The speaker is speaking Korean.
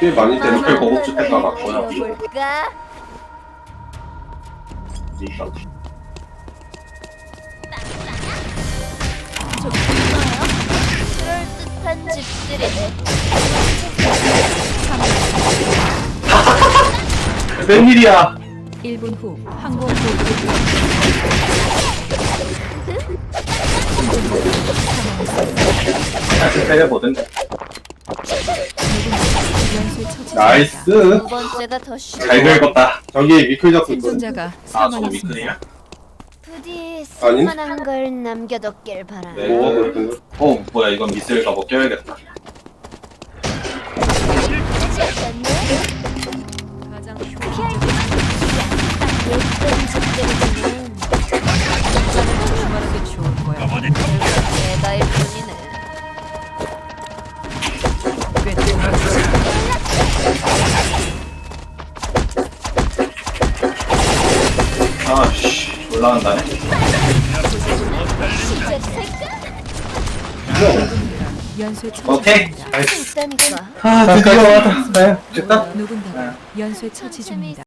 꽤 많이 때문에 고급주 택가 같고요. 볼까? 일단. 그럴듯한 집들이네. 웬일이야? 1분 후 항공 보급이 처치 나이스. 두 더. 잘 긁었다. 저기 잡수 있거든. 생존자가 아, 저 사망했습니다. 미클이야? 부디 쓸만한 걸 남겨뒀길 바라. 네. 오, 그렇군요. 어, 뭐야, 이건 미스일가 뭐 껴야겠다. 가장 올라간다네. 연쇄 오케이. 처치입니다. 있다니까. 아, 드디어 왔다. 네, 됐다. 누군가가 연쇄 처치 중입니다.